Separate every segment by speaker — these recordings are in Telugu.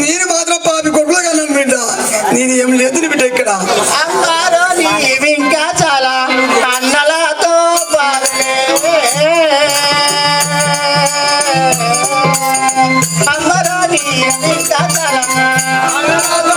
Speaker 1: నేను మాత్రం పాపి కొడుకులు కన్నాను బిడ్డ నేను ఏం లేదు బిడ్డ ఇక్కడ.
Speaker 2: అమ్మారో నీవి ఇంకా చాలా అన్నలతో బాధలే అమ్మరో నీవి ఇంకా చాలా అన్నలతో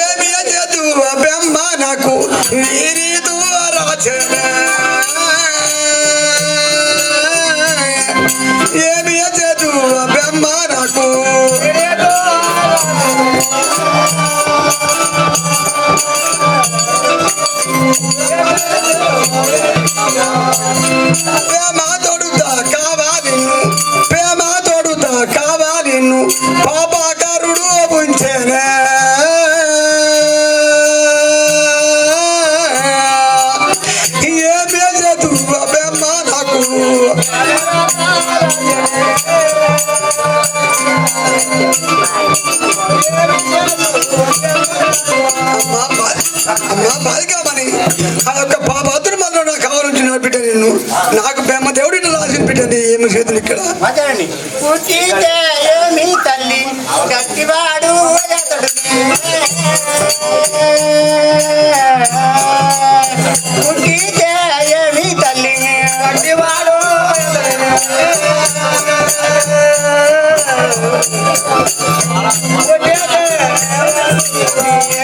Speaker 1: ఏమి చేతు బెమ్మ నాకు నీరి రాచన ఏమి చేతు బెమ్మ నాకు ప్రేమ ఆ యొక్క పాపాతుడు మాత్రం నాకు కావాలని నడిపిట నిన్ను నాకు బెమ్మ దేవుడి రాసి బిడ్డని ఏమి చేతులు ఇక్కడ?
Speaker 2: తల్లి? గట్టివాడు తల్లి? గట్టివాడు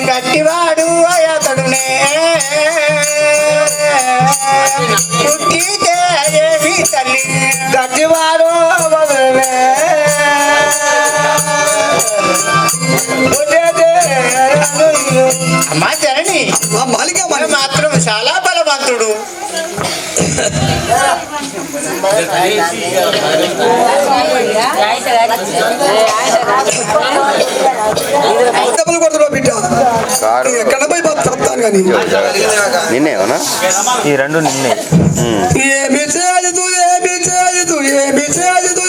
Speaker 2: గట్టివాడు పుట్టితే తల్లి గట్టివాడు అమ్మా జరణి
Speaker 1: ఆ మాలికామణి
Speaker 2: మనం మాత్రం చాలా బలవంతుడు.
Speaker 1: కొడుతున్నావు బిడ్డ.
Speaker 3: కారు.
Speaker 1: ఎక్కడ పోయి బతు చెప్తాను కానీ.
Speaker 3: నిన్నే అవునా ఈ రెండు నిన్నే.
Speaker 1: చేయదు ఏమి చేయదు ఏమి చేయదు ఏమి చేయదు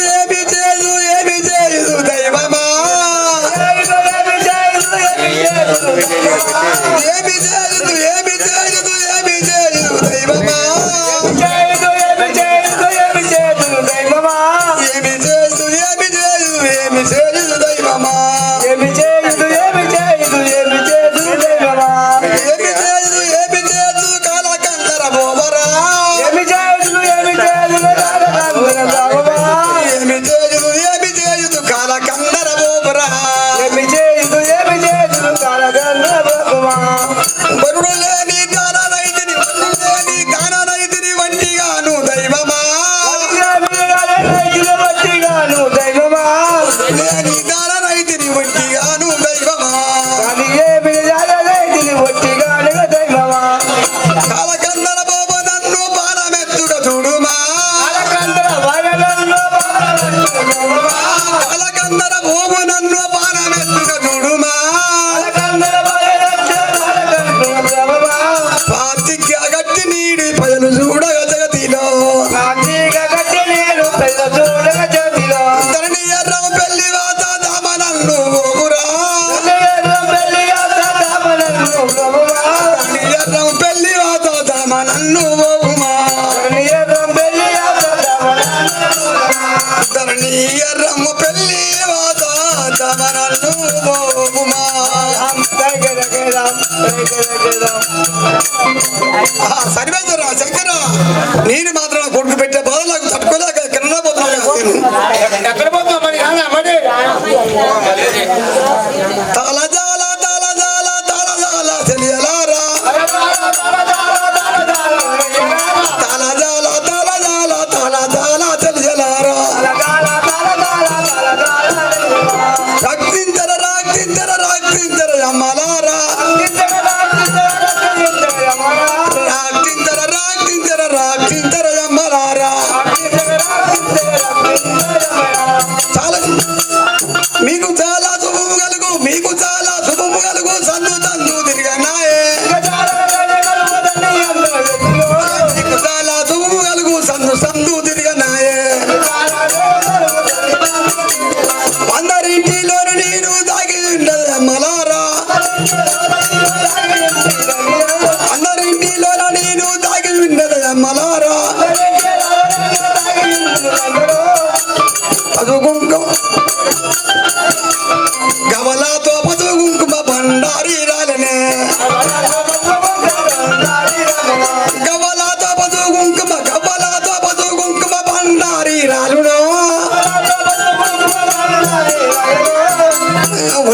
Speaker 1: ధరణి ఎర్రమ్మ పెళ్ళి వాత దామనల్లు ఓగుమా సరివేదరా నేను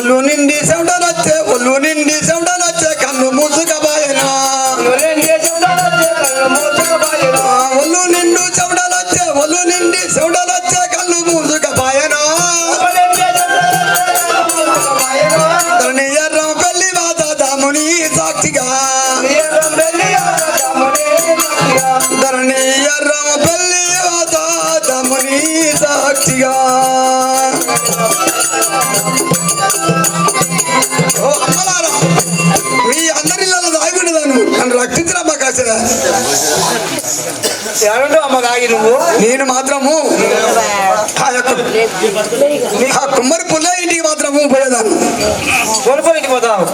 Speaker 1: ఒళ్ళు నిండి చెవుడనొచ్చే ఒళ్ళు నిండి చెవుడనొచ్చే
Speaker 2: కన్ను మూసుకబాయన ఒళ్ళు నిండు చెవుడనొచ్చే
Speaker 1: ఒళ్ళు నిండి చెవుడనొచ్చే కన్ను మూసుకబాయన ఎర్రం పెళ్ళి వాత దాముని సాక్షిగా ధరణి ఎర్రం పెళ్ళి వాత దాముని సాక్షిగా.
Speaker 2: ఎవరు అమ్మ దాగి నువ్వు?
Speaker 1: నేను మాత్రము. ఆ యొక్క ఆ కుమ్మరి పుల్ల ఇంటికి మాత్రము పోయేదాను
Speaker 2: పోతావు.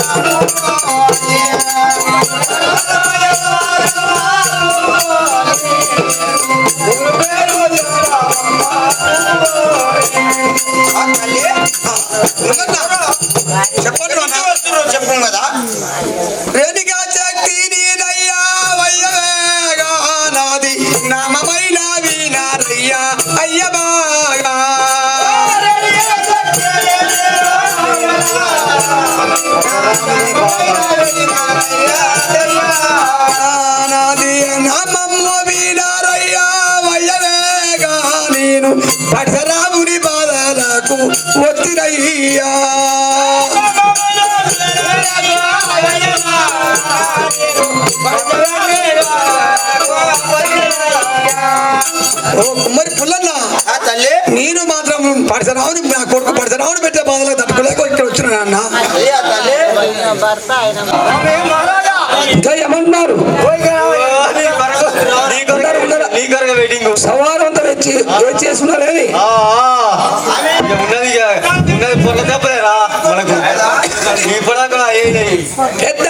Speaker 1: చెప్పండి బాధలకు ఒత్తిరయ్యా ఓ కుమ్మరి పుల్లన్న
Speaker 2: ఆ తల్లి.
Speaker 1: నేను మాత్రం పడసరావుని నా కొడుకు పడసరావుని పెట్టే బాధలకు తట్టుకోలేక ఇక్కడ వచ్చిన అన్న
Speaker 2: అయ్యా తల్లి
Speaker 1: ఇంకా ఏమంటున్నారు సవారు అంతా వచ్చి వేచి చేస్తున్నారేమి
Speaker 4: ఉన్నది ఉన్నది పొల్ల తప్పలేరా? మనకు అయినాయి
Speaker 1: పెద్ద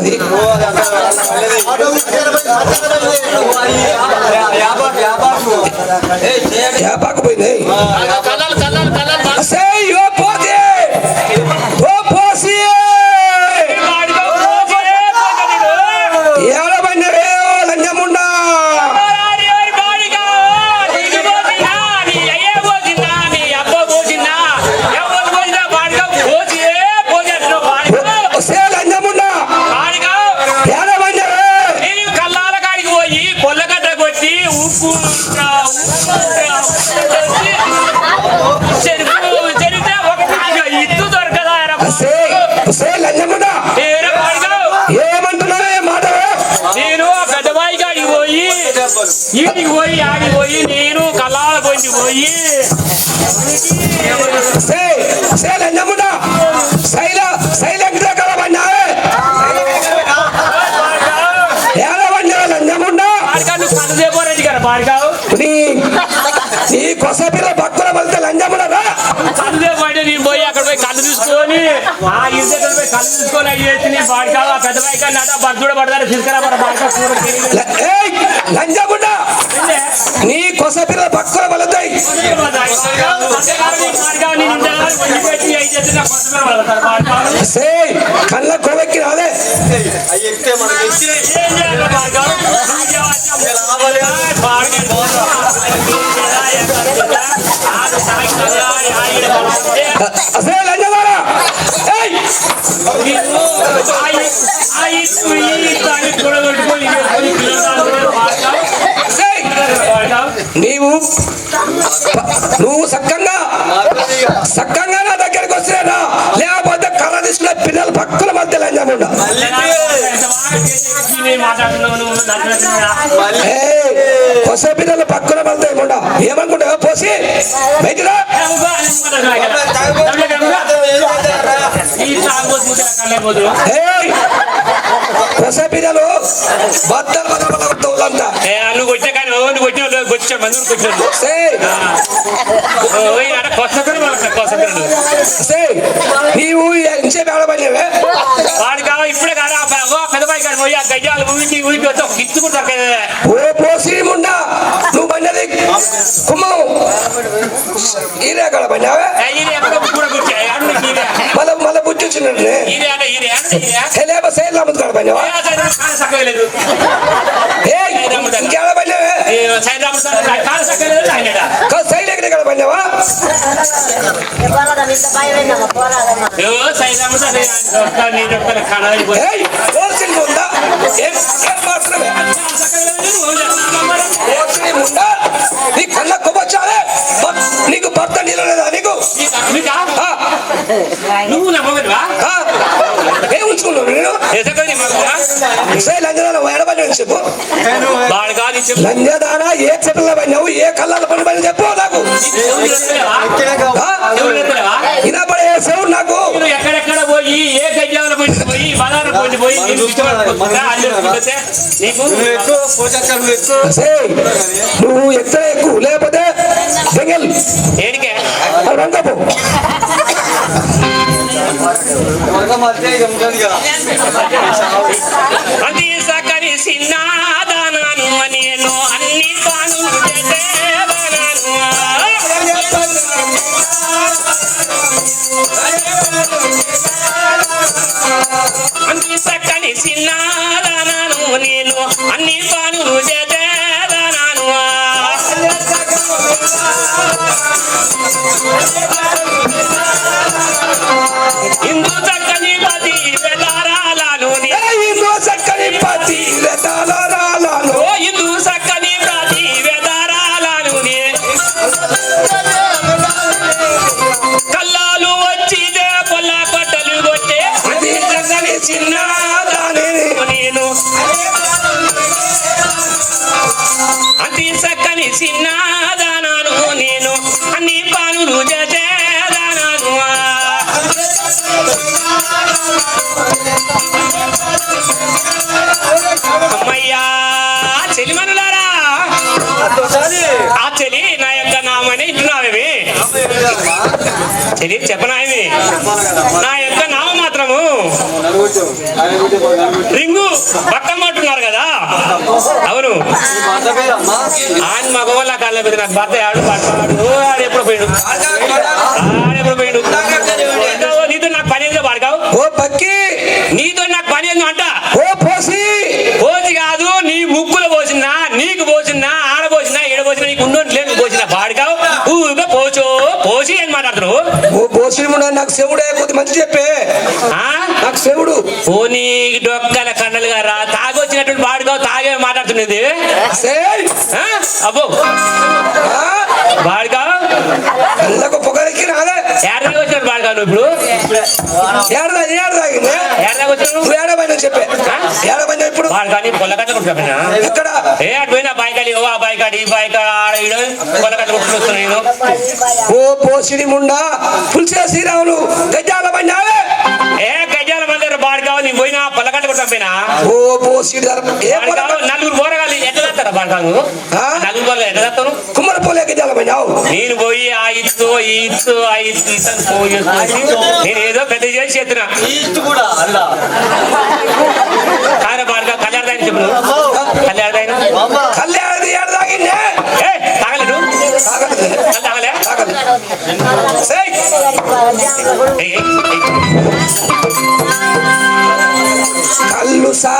Speaker 1: పోయినే మాది
Speaker 5: కాడికి పోయి ఆడికి పోయి నేను కల్లాల పొంచి పోయి
Speaker 1: సే సే నీ కొసపిల్ల భక్తుల బలితే లంజముడరా
Speaker 5: కళ్ళు చేపోయి నేను పోయి అక్కడ పోయి కళ్ళు తీసుకొని ఆ ఇంటి దగ్గర పోయి కళ్ళు తీసుకొని అవి చేసి నీ పాడుగావు ఆ పెద్దబాయి కాడి నాట భక్తుడు పడతారు తీసుకురా మన పాడుగా కూర
Speaker 1: నీ కొసపిల్ల భక్తుల సే కళ్ళ కొవ్వెక్కి రాదే
Speaker 4: ఎక్కితే మనకి
Speaker 1: నీవు నువ్వు సక్కంగా సక్కంగా నా దగ్గరికి వస్తేనా
Speaker 5: మాట్లాడుతున్నావు నువ్వు నన్ను
Speaker 1: కొస పిల్లలు పక్కన వెళ్తాయి ముండ ఏమనుకుంటావు పోసి. బయటిరా
Speaker 5: ఈ
Speaker 1: పిల్లలు బద్దలు బద్దలు బద్దలు తోలంతా
Speaker 5: ఏ, నువ్వు వచ్చా కానీ నువ్వు వాళ్ళు వచ్చాడు మంది ఊరికి వచ్చిన వాళ్ళు.
Speaker 1: సేయ్
Speaker 5: ఓ, ఓ, ఈయన కొసకరు వాళ్ళ కొసకరు
Speaker 1: సేయ్ నీవు ఎంచే బేడబడినవే
Speaker 5: వాడు కావా ఇప్పుడే కాదు ఆ పె- ఓ పెద్ద బాయ్ కాదు పోయి ఆ గయ్యాలు ఊరికి వచ్చి ఒక
Speaker 1: ఓ పోసి ముండ నువ్వు బండది కుమ్మం ఈరే కాడ బండావే
Speaker 5: ఈయన ఎక్కడో కూడా కూర్చో ఈయన అంటే ఈయన అంటే ఈయన
Speaker 1: లేబ సేల్ అమ్ముతు కాడ బండావా
Speaker 5: ఏ, సైడ్ కాలు సక్కగా లేదు
Speaker 1: ఏయ్ ఇంకేడ బండావే
Speaker 5: ఏ, సైడ్ రాముడు సార్ కాలు సక్కగా లేదు ఆయనడా
Speaker 1: సైడ్ ఎక్కడ కాడ బండావా
Speaker 5: ఏ, సైడ్ రాముడు సార్ ఒక్క నీ ఒక్క కళ
Speaker 1: ఏయ్ పోసి ముందా ఏం ఏం మాత్రమే పోసి ముందా నీ కళ్ళ కొబ్బచ్చాలే నీకు భర్త నీళ్ళు లేదా నీకు ఆ,
Speaker 5: నువ్వు నా మొగడువా
Speaker 1: ఆ, ఏం ఉంచుకున్నావు నేను
Speaker 5: ఎసకొని మగవా
Speaker 1: సే లంజదాన ఎడబడి చెప్పు.
Speaker 5: వాడు కాదు ఈ చెప్పు.
Speaker 1: లంజదాన ఏ చెట్ల పడినావు ఏ కళ్ళ పడి పని చెప్పు నాకు.
Speaker 5: ఎవరు ఎత్తలేవా?
Speaker 1: ఆ?
Speaker 5: ఎవరు ఎత్తలేవా?
Speaker 1: వినపడే సేవు నాకు
Speaker 5: ఎక్కడెక్కడ పోయి ఏ గజ్జాల పోయి నీకు?
Speaker 4: నువ్వు
Speaker 1: ఎక్కడ ఎక్కువ? లేకపోతే
Speaker 5: ఏడికే?
Speaker 1: అది
Speaker 5: అది సకరి సిన్నాదానాను నేను అన్ని పనులు అంది సక్కని సిన్నాదానాను నేను అన్ని పనులు చేసేదానాను ఇందు చక్కని పది వెళ్ళారాలను
Speaker 1: ఇందో చక్కని పతి రతాలను
Speaker 5: ఓ ఇందు సక్కని ప్రతి వెదరాలను కల్లాలు వచ్చి పొల్ల బట్టలు కొట్టే
Speaker 1: అది చక్కని చిన్నదాని
Speaker 5: నేను. అతి సక్కని చిన్నదానాను ఆ చెలి నా యొక్క నామని ఇంటున్నావేమి చెలి చెప్పనాయమి నా యొక్క నామం మాత్రము. రింగు బట్టమ్మంటున్నారు కదా. అవును. ఆయన మగవాళ్ళ కాళ్ళ మీద నాకు భర్త ఆడు ఆడు ఎప్పుడు పోయాడు? ఆడు ఎప్పుడు పోయాడు? వాడుకావు, నీతో నాకు పని ఏందో
Speaker 1: ఓ పక్కి.
Speaker 5: నీతో నాకు పని ఏందో అంట
Speaker 1: ఓ పోసి
Speaker 5: పోసి కాదు నీ ముగ్గులు పోసినా నీకు పోసినా ఆడ పోసినా ఈడ పోసినా నీకు ఉండోని లేదు పోసిన వాడుకావు ఊగా పోచో పోసి అని మాట్లాడుతున్నావు?
Speaker 1: ఓ నాకు శివుడే కొద్ది మంచి చెప్పే.
Speaker 5: ఆ?
Speaker 1: నాకు శివుడు.
Speaker 5: ఓ నీ డొక్కల కండలుగా రా తాగొచ్చినటువంటి వాడుకావు తాగే మాట్లాడుతున్నది? అబ్బో.
Speaker 1: కళ్ళకు పొగరికి రాలే.
Speaker 5: నువ్వు ఇప్పుడు
Speaker 1: ఏడదా ఏడదాగింది చెప్పే. ఏడబడిన ఇప్పుడు?
Speaker 5: కానీ
Speaker 1: ఎక్కడ?
Speaker 5: ఏ అటు పోయినా బాయికాడి ఓ ఆ బాయికాడి ఈ బాయికాడ ఆడ ఈడ పొల్లకట్ట కొట్టుకొస్తున్నా నేను?
Speaker 1: ఓ పోసిడి ముండా? పులిసే శ్రీరాములు గజాల
Speaker 5: ఏ గజాల మంది బాడు కావాలి నీ పోయినా పొల్లకట్ట కొట్టుకపోయినా
Speaker 1: ఓ పోసిడి
Speaker 5: నలుగురు పోరగాలి చేస్తారా
Speaker 1: బంటాంగు
Speaker 5: నేను పోయి ఆ ఇచ్చు ఈ ఇచ్చు నేను ఏదో పెద్ద చేసి చేస్తున్నా
Speaker 4: కూడా అలా
Speaker 5: కానీ బాగా కళ్యాణదాయని చెప్పు కళ్యాణదాయన?
Speaker 1: కళ్యాణది తాగలేదు.
Speaker 5: తాగలే?
Speaker 1: కళ్ళు సా